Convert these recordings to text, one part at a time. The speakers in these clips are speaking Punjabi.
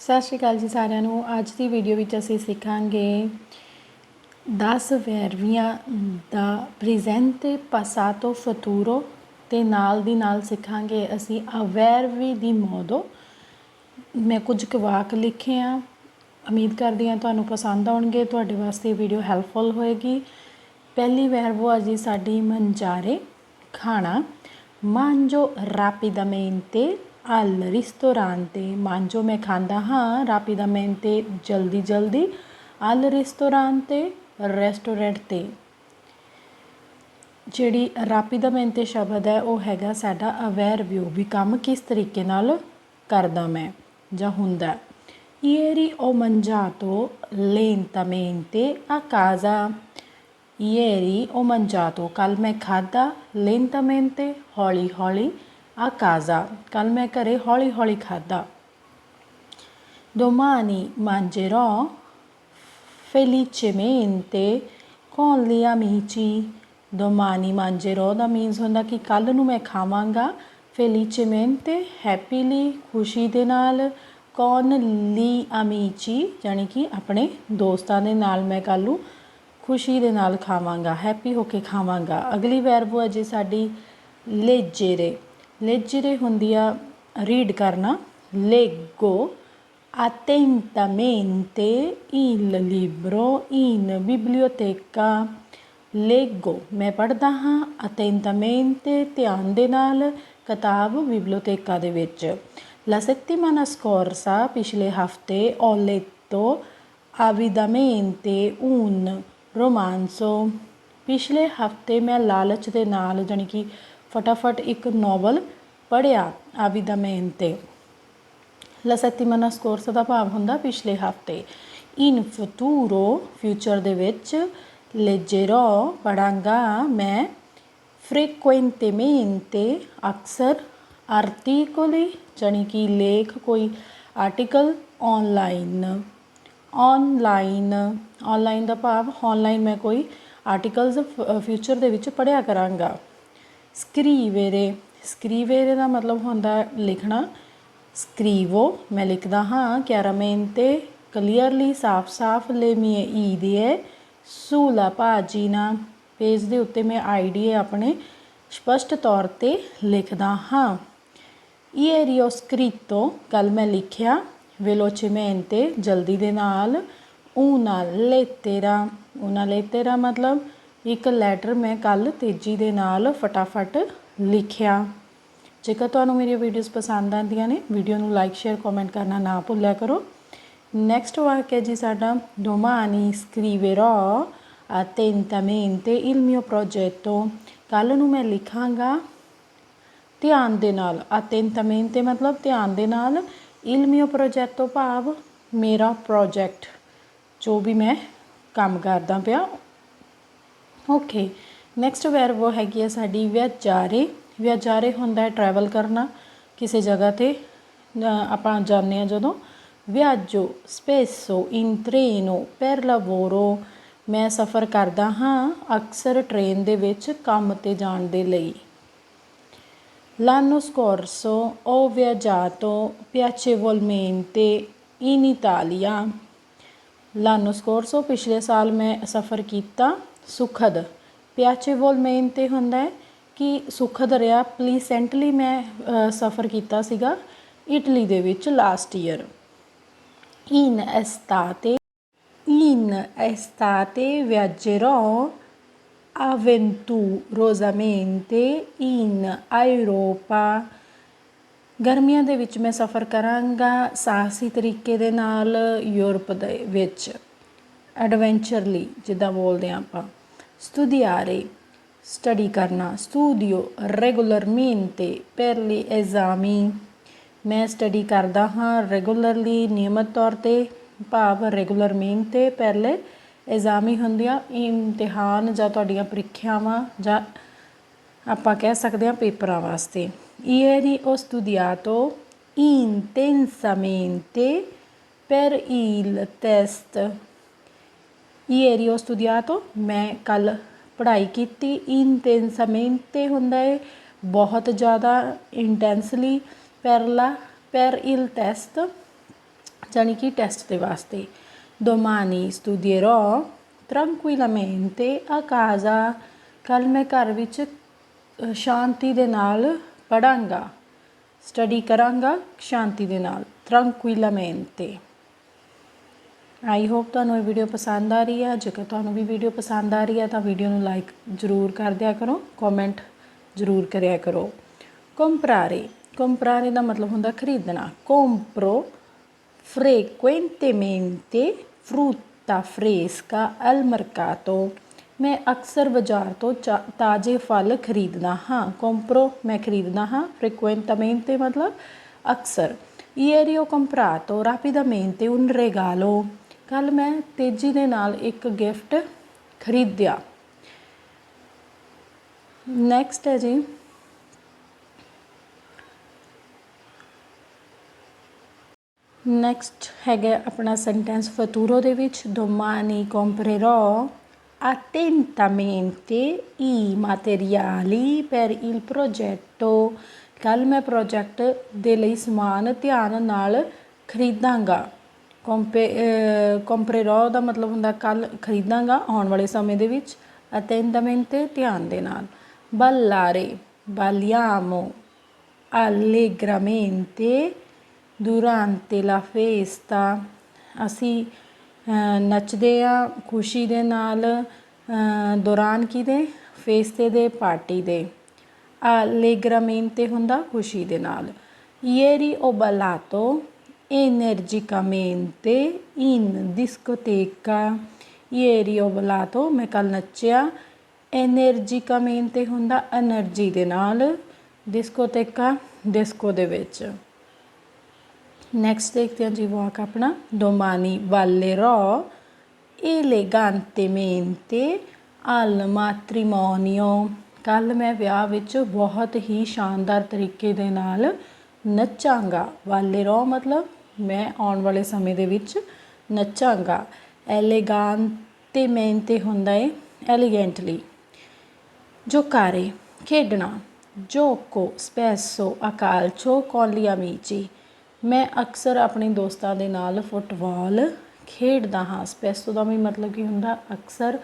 ਸਤਿ ਸ਼੍ਰੀ ਅਕਾਲ ਜੀ ਸਾਰਿਆਂ ਨੂੰ। ਅੱਜ ਦੀ ਵੀਡੀਓ ਵਿੱਚ ਅਸੀਂ ਸਿੱਖਾਂਗੇ 10 ਵੈਰਵੀਆਂ ਦਾ ਪ੍ਰੈਜ਼ੈਂਟ ਪਾਸਾਤੋ ਫਤੂਰੋ ਤੇ ਨਾਲ ਦੀ ਨਾਲ ਸਿੱਖਾਂਗੇ ਅਸੀਂ ਅਵੈਰਵੀ ਦੀ ਮੋਦੋ। ਮੈਂ ਕੁਝ ਕੁ ਵਾਕ ਲਿਖੇ ਆ। ਉਮੀਦ ਕਰਦੀ ਹਾਂ ਤੁਹਾਨੂੰ ਪਸੰਦ ਆਉਣਗੇ। ਤੁਹਾਡੇ ਵਾਸਤੇ ਵੀਡੀਓ ਹੈਲਪਫੁਲ ਹੋਏਗੀ। ਪਹਿਲੀ ਵੈਰਵੋ ਆ ਜੀ ਸਾਡੀ ਮੰਜਾਰੇ, ਖਾਣਾ। Manjo rapidamente al ristorante Manjo ਮੈਂ ਖਾਂਦਾ ਹਾਂ rapidamente ਜਲਦੀ ਜਲਦੀ al ristorante ਰੈਸਟੋਰੈਂਟ ਤੇ ਜਿਹੜੀ rapidamente ਸ਼ਬਦ ਹੈ ਉਹ ਹੈਗਾ ਸਾਡਾ ਅਵੇਅਰ ਵਿਊ ਵੀ ਕੰਮ ਕਿਸ ਤਰੀਕੇ ਨਾਲ ਕਰਦਾ ਮੈਂ ਜਾਂ ਹੁੰਦਾ ieri ho mangiato lentamente a casa ieri ho mangiato ਕੱਲ ਮੈਂ ਖਾਦਾ lentamente ਹੌਲੀ ਹੌਲੀ ਆ ਕਾਜ਼ਾ ਕੱਲ ਮੈਂ ਘਰੇ ਹੌਲੀ-ਹੌਲੀ ਖਾਦਾ domani mangerò felicemente con gli amici domani mangerò ਦਾ ਮੀਨਸ ਹੁੰਦਾ ਕਿ ਕੱਲ ਨੂੰ ਮੈਂ ਖਾਵਾਂਗਾ ਫੈਲੀਚੇਮੈਂਟੇ ਹੈਪੀਲੀ ਖੁਸ਼ੀ ਦੇ ਨਾਲ ਕੌਨ ਲੀ ਅਮੀਚੀ ਯਾਨੀ ਕਿ ਆਪਣੇ ਦੋਸਤਾਂ ਦੇ ਨਾਲ ਮੈਂ ਕੱਲ ਨੂੰ ਖੁਸ਼ੀ ਦੇ ਨਾਲ ਖਾਵਾਂਗਾ ਹੈਪੀ ਹੋ ਕੇ ਖਾਵਾਂਗਾ ਅਗਲੀ ਵੈਰਬ ਹੈ ਜੀ ਸਾਡੀ ਲੇਜੇਰੇ ਲੈਜਰੇ ਹੁੰਦੀ ਆ ਰੀਡ ਕਰਨਾ leggo attentamente il libro in biblioteca leggo ਮੈਂ ਪੜ੍ਹਦਾ ਹਾਂ attentamente ਧਿਆਨ ਦੇ ਨਾਲ ਕਿਤਾਬ ਬਿਬਲੀਓਥੇਕਾ ਦੇ ਵਿੱਚ la settimana scorsa ਪਿਛਲੇ ਹਫ਼ਤੇ ho letto avidamente un romanzo ਪਿਛਲੇ ਹਫ਼ਤੇ ਮੈਂ ਲਾਲਚ ਦੇ ਨਾਲ ਜਾਣੀ ਕਿ ਫਟਾਫਟ ਇੱਕ ਨੋਵਲ ਪੜ੍ਹਿਆ avidamente la settimana scorsa ਦਾ ਭਾਵ ਹੁੰਦਾ ਪਿਛਲੇ ਹਫ਼ਤੇ in futuro ਫਿਊਚਰ ਦੇ ਵਿੱਚ leggerò ਪੜਾਂਗਾ ਮੈਂ frequentemente ਅਕਸਰ articoli ਜਾਣੀ ਕਿ ਲੇਖ ਕੋਈ ਆਰਟੀਕਲ ਆਨਲਾਈਨ ਆਨਲਾਈਨ ਆਨਲਾਈਨ ਦਾ ਭਾਵ ਆਨਲਾਈਨ ਮੈਂ ਕੋਈ ਆਰਟੀਕਲਸ ਫਿਊਚਰ ਦੇ ਵਿੱਚ ਪੜ੍ਹਿਆ ਕਰਾਂਗਾ ਸਕਰੀਵੇਰੇ। ਸਕਰੀਵੇਰੇ ਦਾ ਮਤਲਬ ਹੁੰਦਾ ਲਿਖਣਾ, ਸਕਰੀਵੋ, ਮੈਂ ਲਿਖਦਾ ਹਾਂ chiaramente ਕਲੀਅਰਲੀ ਸਾਫ਼-ਸਾਫ਼ le mie idee sulla pagina page ਦੇ ਉੱਤੇ ਮੈਂ ਆਈਡੀਏ ਆਪਣੇ ਸਪਸ਼ਟ ਤੌਰ ਤੇ ਲਿਖਦਾ ਹਾਂ। ieri ho scritto ਕੱਲ ਮੈਂ ਲਿਖਿਆ velocemente ਜਲਦੀ ਦੇ ਨਾਲ una lettera una lettera ਮਤਲਬ ਇੱਕ ਲੈਟਰ ਮੈਂ ਕੱਲ ਤੇਜ਼ੀ ਦੇ ਨਾਲ ਫਟਾਫਟ ਲਿਖਿਆ। ਜੇਕਰ ਤੁਹਾਨੂੰ ਮੇਰੀਆਂ ਵੀਡੀਓਜ਼ ਪਸੰਦ ਆਉਂਦੀਆਂ ਨੇ ਵੀਡੀਓ ਨੂੰ ਲਾਈਕ ਸ਼ੇਅਰ ਕਮੈਂਟ ਕਰਨਾ ਨਾ ਭੁੱਲਿਆ ਕਰੋ। ਨੈਕਸਟ ਵਾਕ ਹੈ ਜੀ ਸਾਡਾ domani scriverò attentamente il mio progetto ਕੱਲ ਨੂੰ ਮੈਂ ਲਿਖਾਂਗਾ ਧਿਆਨ ਦੇ ਨਾਲ attentamente ਮਤਲਬ ਧਿਆਨ ਦੇ ਨਾਲ il mio progetto ਭਾਵ ਮੇਰਾ ਪ੍ਰੋਜੈਕਟ ਜੋ ਵੀ ਮੈਂ ਕੰਮ ਕਰਦਾ ਪਿਆ ਓਕੇ ਨੈਕਸਟ ਵੈਰਬ ਉਹ ਹੈਗੀ ਹੈ ਸਾਡੀ ਵਿਆਜਾਰੇ ਵਿਆਜਾਰੇ ਹੁੰਦਾ ਹੈ ਟਰੈਵਲ ਕਰਨਾ ਕਿਸੇ ਜਗ੍ਹਾ ਤੇ। ਆਪਾਂ ਜਾਂਦੇ ਆ ਜਦੋਂ। ਵਿਆਜੋ, ਸਪੇਸੋ, ਇਨ ਟ੍ਰੇਨੋ per lavoro ਮੈਂ ਸਫ਼ਰ ਕਰਦਾ ਹਾਂ ਅਕਸਰ ਟ੍ਰੇਨ ਦੇ ਵਿੱਚ ਕੰਮ ਤੇ ਜਾਣ ਦੇ ਲਈ। L'anno scorso ho viaggiato piacevolmente in Italia. L'anno scorso ਪਿਛਲੇ ਸਾਲ ਮੈਂ ਸਫ਼ਰ ਕੀਤਾ। ਸੁਖਦ। ਪਿਆਚੇਵੋਲ ਮੇਨ ਤੇ ਹੁੰਦਾ ਹੈ ਕਿ ਸੁਖਦ ਰਿਹਾ। ਪਲੀਸੈਂਟਲੀ ਮੈਂ ਸਫ਼ਰ ਕੀਤਾ ਸੀਗਾ ਇਟਲੀ ਦੇ ਵਿੱਚ last year in estate, in estate viaggerò avventurosamente in Europa ਗਰਮੀਆਂ ਦੇ ਵਿੱਚ ਮੈਂ ਸਫ਼ਰ ਕਰਾਂਗਾ ਸਾਹਸੀ ਤਰੀਕੇ ਦੇ ਨਾਲ ਯੂਰਪ ਦੇ ਵਿੱਚ। ਐਡਵੈਂਚਰਲੀ ਜਿੱਦਾਂ ਬੋਲਦੇ ਆ ਆਪਾਂ ਸਟੂਡੀਆਰੇ ਸਟੱਡੀ ਕਰਨਾ ਸਟੂਡੀਓ ਰੈਗੂਲਰ ਮੀਨ ਤੇ ਪਹਿਲੀ ਐਗਜ਼ਾਮੀ ਮੈਂ ਸਟੱਡੀ ਕਰਦਾ ਹਾਂ ਰੈਗੂਲਰਲੀ ਨਿਯਮਤ ਤੌਰ ਤੇ ਭਾਵ ਰੈਗੂਲਰ ਮੀਨ ਤੇ ਪਹਿਲੇ ਐਗਜ਼ਾਮੀ ਹੁੰਦੀਆਂ ਇਮਤਿਹਾਨ ਜਾਂ ਤੁਹਾਡੀਆਂ ਪ੍ਰੀਖਿਆਵਾਂ ਜਾਂ ਆਪਾਂ ਕਹਿ ਸਕਦੇ ਹਾਂ ਪੇਪਰਾਂ ਵਾਸਤੇ ਇਹ ਦੀ ਉਸ studiato intensamente per il test ieri ho studiato ਮੈਂ ਕੱਲ ਪੜ੍ਹਾਈ ਕੀਤੀ intensamente ਹੁੰਦਾ ਹੈ ਬਹੁਤ ਜ਼ਿਆਦਾ ਇੰਟੈਂਸਲੀ per la per il test ਜਾਣੀ ਕਿ ਟੈਸਟ ਦੇ ਵਾਸਤੇ domani studierò tranquillamente a casa ਕੱਲ ਮੈਂ ਘਰ ਵਿੱਚ ਅ, ਸ਼ਾਂਤੀ ਦੇ ਨਾਲ ਪੜਾਂਗਾ ਸਟੱਡੀ ਕਰਾਂਗਾ ਸ਼ਾਂਤੀ ਦੇ ਨਾਲ tranquillamente ਆਈ ਹੋਪ ਤੁਹਾਨੂੰ ਇਹ ਵੀਡੀਓ ਪਸੰਦ ਆ ਰਹੀ ਹੈ ਜੇਕਰ ਤੁਹਾਨੂੰ ਵੀ ਵੀਡੀਓ ਪਸੰਦ ਆ ਰਹੀ ਹੈ ਤਾਂ ਵੀਡੀਓ ਨੂੰ ਲਾਈਕ ਜ਼ਰੂਰ ਕਰ ਦਿਆ ਕਰੋ ਕਮੈਂਟ ਜ਼ਰੂਰ ਕਰਿਆ ਕਰੋ ਕੰਪਰਾਰੇ ਕੰਪਰਾਰੇ ਦਾ ਮਤਲਬ ਹੁੰਦਾ ਖਰੀਦਣਾ ਕੰਪਰੋ ਫ੍ਰੀਕੁਐਂਟੇਮੈਂਟੇ ਫਰੂਟਾ ਫ੍ਰੇਸਕਾ ਅਲ ਮਰਕਾਤੋ ਮੈਂ ਅਕਸਰ ਬਾਜ਼ਾਰ ਤੋਂ ਤਾਜ਼ੇ ਫਲ ਖਰੀਦਦਾ ਹਾਂ ਕੰਪਰੋ ਮੈਂ ਖਰੀਦਦਾ ਹਾਂ ਫ੍ਰੀਕੁਐਂਟਾਮੈਂਟੇ ਮਤਲਬ ਅਕਸਰ ਇਏਰੀਓ ਕੰਪਰਾਤੋ ਰਾਪਿਡਾਮੈਂਟੇ un regalo ਕੱਲ ਮੈਂ ਤੇਜ਼ੀ ਦੇ ਨਾਲ ਇੱਕ ਗਿਫਟ ਖਰੀਦਿਆ। ਨੈਕਸਟ ਹੈ ਜੀ। ਨੈਕਸਟ ਹੈਗਾ ਆਪਣਾ ਸੈਂਟੈਂਸ ਫਤੂਰੋ ਦੇ ਵਿੱਚ, domani comprerò attentamente i materiali per il progetto. ਕੱਲ ਮੈਂ ਪ੍ਰੋਜੈਕਟ ਦੇ ਲਈ ਸਮਾਨ ਧਿਆਨ ਨਾਲ ਖਰੀਦਾਂਗਾ। ਕੰਪੇ ਕੰਪਰੇਰੋ ਦਾ ਮਤਲਬ ਹੁੰਦਾ ਕੱਲ ਖਰੀਦਾਂਗਾ ਆਉਣ ਵਾਲੇ ਸਮੇਂ ਦੇ ਵਿੱਚ attentamente ਧਿਆਨ ਦੇ ਨਾਲ ballare balliamo allegramente durante la festa ਅਸੀਂ ਅ, ਨੱਚਦੇ ਆ ਖੁਸ਼ੀ ਦੇ ਨਾਲ ਅ, ਦੌਰਾਨ ਕਿਹਦੇ ਫੇਸਤੇ ਦੇ ਪਾਰਟੀ ਦੇ allegramente ਹੁੰਦਾ ਖੁਸ਼ੀ ਦੇ ਨਾਲ ieri ho ballato energicamente in discoteca. Ieri ho volato, ਮੈਂ ਕੱਲ ਨੱਚਿਆ energicamente ਹੁੰਦਾ એનર્ਜੀ ਦੇ ਨਾਲ discoteca disco ਦੇ ਵਿੱਚ ਨੈਕਸਟ ਦੇਖਦੇ ਹਾਂ ਜੀ ਵਾਕ ਆਪਣਾ domani ballerò elegantemente al matrimonio ਕੱਲ ਮੈਂ ਵਿਆਹ ਵਿੱਚ ਬਹੁਤ ਹੀ ਸ਼ਾਨਦਾਰ ਤਰੀਕੇ ਦੇ ਨਾਲ ਨੱਚਾਂਗਾ ਵਾਲੇ ਰੋ ਮਤਲਬ ਮੈਂ ਆਉਣ ਵਾਲੇ ਸਮੇਂ ਦੇ ਵਿੱਚ ਨੱਚਾਂਗਾ। Elegantemente ਹੁੰਦਾ ਹੈ elegantly giocare ਖੇਡਣਾ। ਜੋਕੋ ਸਪੈਸੋ ਅਕਾਲ calcio con gli ਮੈਂ ਅਕਸਰ ਆਪਣੇ ਦੋਸਤਾਂ ਦੇ ਨਾਲ ਫੁੱਟਬਾਲ ਖੇਡਦਾ ਹਾਂ। ਸਪੈਸੋ ਦਾ ਵੀ ਮਤਲਬ ਕੀ ਹੁੰਦਾ? ਅਕਸਰ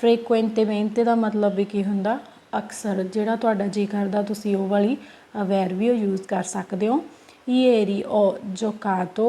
ਫ੍ਰੀਕੁਐਂਟੇਮੈਂਟੇ ਦਾ ਮਤਲਬ ਵੀ ਕੀ ਹੁੰਦਾ? ਅਕਸਰ ਜਿਹੜਾ ਤੁਹਾਡਾ ਜੀ ਕਰਦਾ, ਤੁਸੀਂ ਉਹ ਵਾਲੀ ਅਵੇਅਰ ਵੀ ਉਹ ਯੂਜ਼ ਕਰ ਸਕਦੇ ਹੋ। Ieri ho giocato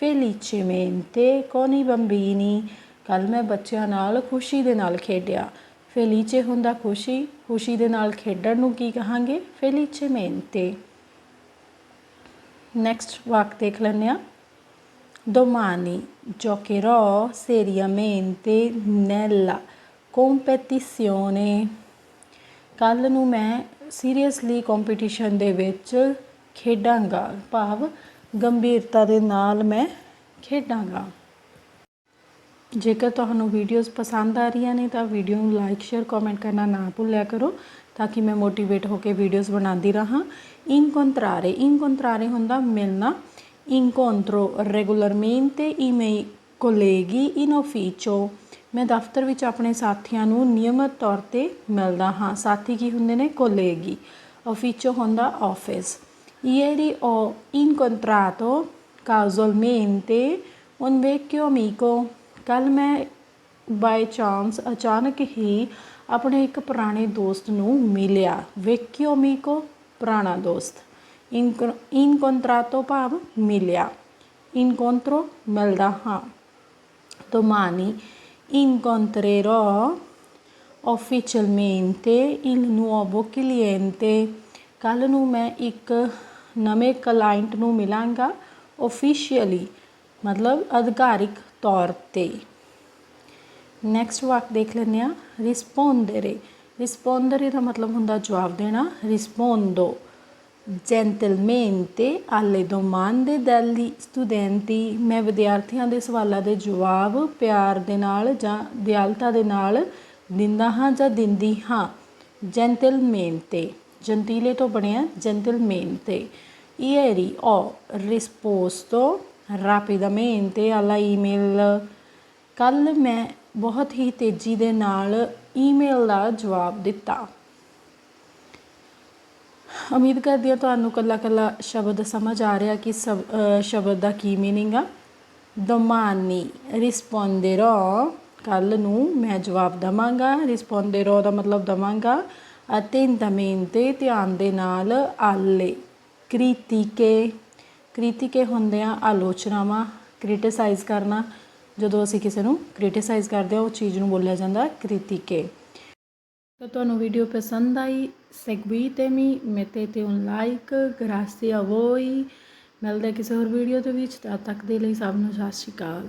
felicemente con i bambini ਕੱਲ ਮੈਂ ਬੱਚਿਆਂ ਨਾਲ ਖੁਸ਼ੀ ਦੇ ਨਾਲ ਖੇਡਿਆ ਫੈਲੀਚੇ ਹੁੰਦਾ ਖੁਸ਼ੀ ਖੁਸ਼ੀ ਦੇ ਨਾਲ ਖੇਡਣ ਨੂੰ ਕੀ ਕਹਾਂਗੇ felicemente ਨੈਕਸਟ ਵਾਕ ਦੇਖ ਲੈਂਦੇ ਆ domani giocherò seriamente nella competizione ਕੱਲ ਨੂੰ ਮੈਂ ਸੀਰੀਅਸਲੀ ਕੰਪੀਟੀਸ਼ਨ ਦੇ ਵਿੱਚ ਖੇਡਾਂਗਾ। ਭਾਵ ਗੰਭੀਰਤਾ ਦੇ ਨਾਲ ਮੈਂ ਖੇਡਾਂਗਾ। ਜੇਕਰ ਤੁਹਾਨੂੰ ਵੀਡੀਓਜ਼ ਪਸੰਦ ਆ ਰਹੀਆਂ ਨੇ, ਤਾਂ ਵੀਡੀਓ ਨੂੰ ਲਾਈਕ ਸ਼ੇਅਰ ਕਮੈਂਟ ਕਰਨਾ ਨਾ ਭੁੱਲਿਆ ਕਰੋ, ਤਾਂ ਕਿ ਮੈਂ ਮੋਟੀਵੇਟ ਹੋ ਕੇ ਵੀਡੀਓਜ਼ ਬਣਾਉਂਦੀ ਰਹਾਂ। Incontrare incontrare ਹੁੰਦਾ ਮਿਲਣਾ। Incontro regolarmente ਈ miei ਕੋਲੇਗੀ ਇਨ ufficio ਮੈਂ ਦਫ਼ਤਰ ਵਿੱਚ ਆਪਣੇ ਸਾਥੀਆਂ ਨੂੰ ਨਿਯਮਤ ਤੌਰ ਤੇ ਮਿਲਦਾ ਹਾਂ। ਸਾਥੀ ਕੀ ਹੁੰਦੇ ਨੇ? ਕੋਲੇਗੀ ufficio ਹੁੰਦਾ office ieri ho incontrato casualmente un vecchio amico ਕੱਲ ਮੈਂ ਬਾਈ ਚਾਂਸ ਅਚਾਨਕ ਹੀ ਆਪਣੇ ਇੱਕ ਪੁਰਾਣੇ ਦੋਸਤ ਨੂੰ ਮਿਲਿਆ vecchio amico ਪੁਰਾਣਾ ਦੋਸਤ incontrato ਭਾਵ ਮਿਲਿਆ incontro ਮਿਲਦਾ ਹਾਂ domani incontrerò ufficialmente il nuovo cliente ਕੱਲ ਨੂੰ ਮੈਂ ਇੱਕ ਨਵੇਂ ਕਲਾਇੰਟ ਨੂੰ ਮਿਲਾਂਗਾ officially, ਮਤਲਬ ਅਧਿਕਾਰਿਕ ਤੌਰ ਤੇ। ਨੈਕਸਟ ਵਾਕ ਦੇਖ ਲੈਂਦੇ ਆ ਰਿਸਪੋਂਡere ਰਿਸਪੋਂਡere ਦਾ ਮਤਲਬ ਹੁੰਦਾ ਜਵਾਬ ਦੇਣਾ। Rispondo gentilmente, alle domande degli studenti ਮੈਂ ਵਿਦਿਆਰਥੀਆਂ ਦੇ ਸਵਾਲਾਂ ਦੇ ਜਵਾਬ ਪਿਆਰ ਦੇ ਨਾਲ ਜਾਂ ਦਿਆਲਤਾ ਦੇ ਨਾਲ ਦਿੰਦਾ ਹਾਂ ਜਾਂ ਦਿੰਦੀ ਹਾਂ। Gentilmente ਜੰਤੀਲੇ ਤੋਂ ਬਣਿਆ gentilmente. Ieri ho risposto rapidamente alla email. ਕੱਲ ਮੈਂ ਬਹੁਤ ਹੀ ਤੇਜ਼ੀ ਦੇ ਨਾਲ ਈਮੇਲ ਦਾ ਜਵਾਬ ਦਿੱਤਾ ਉਮੀਦ ਕਰਦੀ ਹਾਂ ਤੁਹਾਨੂੰ ਕੱਲਾ ਕੱਲਾ ਸ਼ਬਦ ਸਮਝ ਆ ਰਿਹਾ ਕਿ ਸਬ ਅ, ਸ਼ਬਦ ਦਾ ਕੀ ਮੀਨਿੰਗ ਆ domani risponderò ਕੱਲ ਨੂੰ ਮੈਂ ਜਵਾਬ ਦਵਾਂਗਾ risponderò ਦਾ ਮਤਲਬ ਦਵਾਂਗਾ ਅਤੇ ਦਮੇਨ attentamente ਧਿਆਨ ਦੇ ਨਾਲ ਆਲੇ। ਕ੍ਰਿਤੀਕੇ। ਕ੍ਰਿਤੀਕੇ ਹੁੰਦੇ ਆ ਆਲੋਚਨਾਵਾਂ ਕ੍ਰਿਟਿਸਾਈਜ਼ ਕਰਨਾ। ਜਦੋਂ ਅਸੀਂ ਕਿਸੇ ਨੂੰ ਕ੍ਰਿਟਿਸਾਈਜ਼ ਕਰਦੇ ਹਾਂ ਉਹ ਚੀਜ਼ ਨੂੰ ਬੋਲਿਆ ਜਾਂਦਾ ਕ੍ਰਿਤੀਕੇ। ਤਾਂ ਤੁਹਾਨੂੰ ਵੀਡੀਓ ਪਸੰਦ ਆਈ seguitemi mettete un like grazie a voi ਮਿਲਦੇ ਹਾਂ ਕਿਸੇ ਹੋਰ ਵੀਡੀਓ ਦੇ ਵਿੱਚ, ਤਦ ਤੱਕ ਦੇ ਲਈ ਸਭ ਨੂੰ ਸਤਿ ਸ਼੍ਰੀ ਅਕਾਲ।